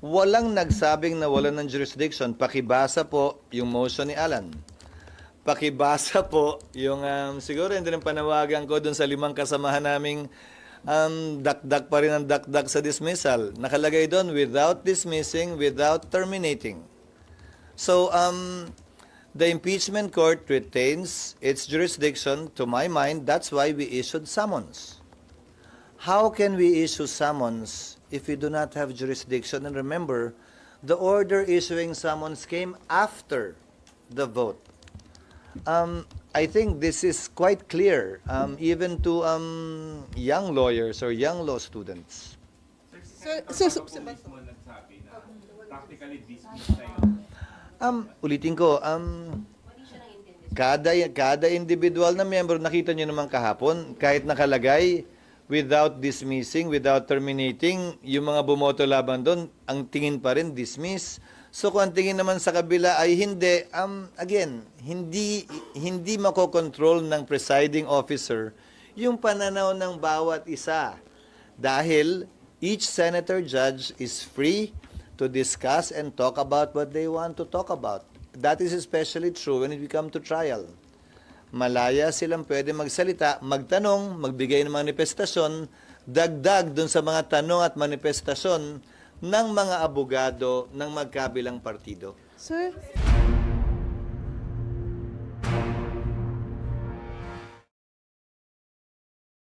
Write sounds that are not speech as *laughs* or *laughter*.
Walang nagsabing na wala ng jurisdiction. Pakibasa po yung motion ni Alan. Pakibasa *laughs* po yung, um, siguro hindi rin panawagan ko dun sa limang kasamahan naming um, dakdak pa rin ang dakdak sa dismissal. Nakalagay doon, without dismissing, without terminating. So, um, the impeachment court retains its jurisdiction. To my mind, that's why we issued summons. How can we issue summons if we do not have jurisdiction? And remember, the order issuing summons came after the vote. Um, I think this is quite clear, um, even to um, young lawyers or young law students. Practically dismissed na yun. Um, ulitin ko, um, kada, kada individual na member, nakita nyo naman kahapon, kahit nakalagay, without dismissing, without terminating, yung mga bumoto laban doon, ang tingin pa rin, dismiss. So kung ang tingin naman sa kabila ay hindi, um, again, hindi, hindi makokontrol ng presiding officer yung pananaw ng bawat isa. Dahil each senator judge is free to discuss and talk about what they want to talk about. That is especially true when it come to trial. Malaya silang pwede magsalita, magtanong, magbigay ng manifestasyon, dagdag dun sa mga tanong at manifestasyon ng mga abogado ng magkabilang partido. sir,